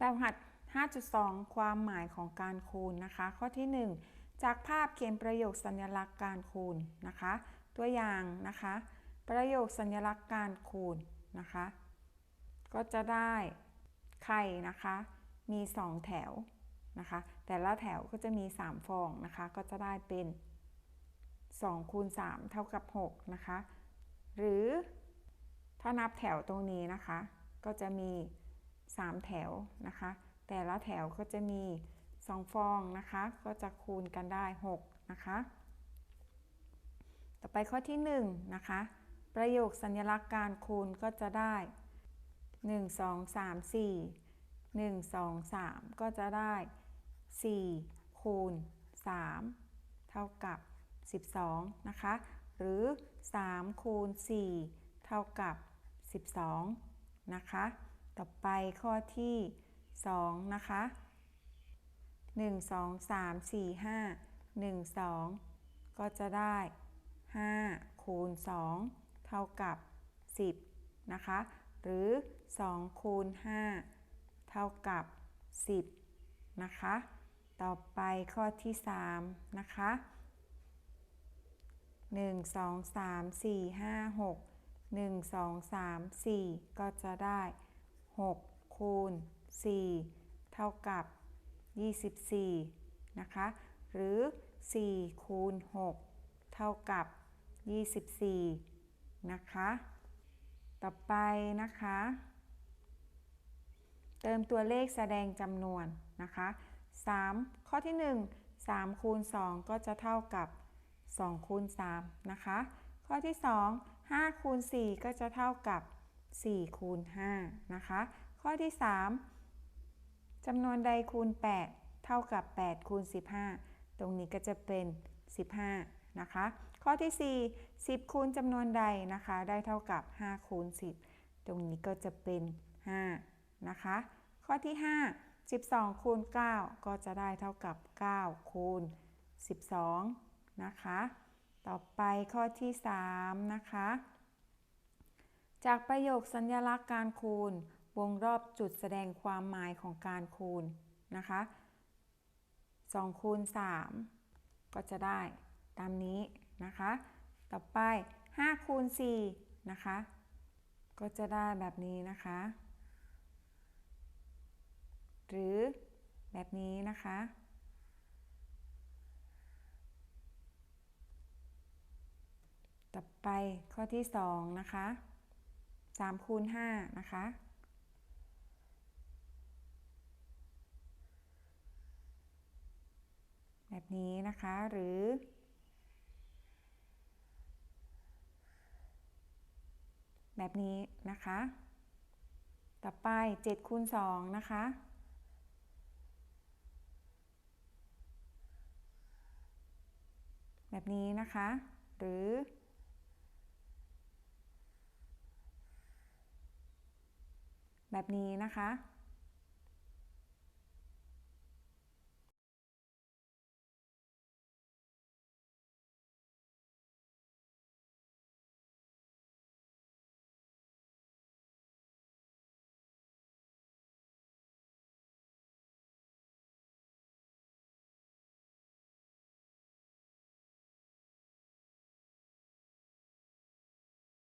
แบบหัด 5.2 ความหมายของการคูณนะคะ ข้อที่ 1 จากภาพเขียนประโยคสัญลักษณ์การคูณนะคะ ตัวอย่างนะคะ ประโยคสัญลักษณ์การคูณนะคะ ก็จะได้ไข่นะคะ มี 2 แถวนะคะ แต่ละแถวก็จะมี 3 ฟองนะคะ ก็จะได้เป็น2คูณ3เท่ากับ6นะคะ หรือถ้านับแถวตรงนี้นะคะ ก็จะมี 3 แถวนะคะ แต่ละแถวก็จะมี 2 ฟองนะคะ ก็จะคูณกันได้ 6 นะคะ ต่อไปข้อที่1นะคะ ประโยคสัญลักษณ์การคูณก็จะได้ 1 2 3 4 1 2 3 ก็จะได้ 4 คูณ 3 เท่ากับ 12 นะคะ หรือ 3 คูณ 4 เท่ากับ 12 นะคะ ต่อไปข้อที่ 2 นะคะ 1 2 3 4 5 1 2 ก็จะได้ 5 คูณ 2 เท่ากับ 10 นะคะ หรือ 2 คูณ 5 เท่ากับ 10 นะคะ ต่อไปข้อที่ 3 นะคะ 1 2 3 4 5 6 1 2 3 4 ก็จะได้ 6 คูณ 4 เท่ากับ 24 นะคะ หรือ 4 คูณ 6 เท่ากับ 24 นะคะ ต่อไปนะคะ เติมตัวเลขแสดงจำนวนนะคะ 3 ข้อที่ 1 3 คูณ 2 ก็จะเท่ากับ 2 คูณ 3 นะคะ ข้อที่ 2 5 คูณ 4 ก็จะเท่ากับ 4 คูณ 5 นะคะ ข้อที่ 3จำนวนใดคูณ 8 เท่ากับ 8 คูณ 15 ตรงนี้ก็จะเป็น 15 นะคะ ข้อที่ 4 10 คูณจำนวนใดนะคะ ได้เท่ากับ 5 คูณ 10 ตรงนี้ก็จะเป็น 5 นะคะ ข้อที่ 5 12 คูณ 9 ก็จะได้เท่ากับ 9 คูณ 12 นะคะ ต่อไปข้อที่ 3 นะคะ จากประโยคสัญลักษณ์การคูณ วงรอบจุดแสดงความหมายของการคูณนะคะ2คูณ3ก็จะได้ตามนี้นะคะ ต่อไป5คูณ4นะคะ ก็จะได้แบบนี้นะคะ หรือแบบนี้นะคะ ต่อไปข้อที่ 2 นะคะ 3คูณ5นะคะ แบบนี้นะคะหรือ แบบนี้นะคะ ต่อไป7คูณ2นะคะแบบนี้นะคะ หรือ แบบนี้นะคะ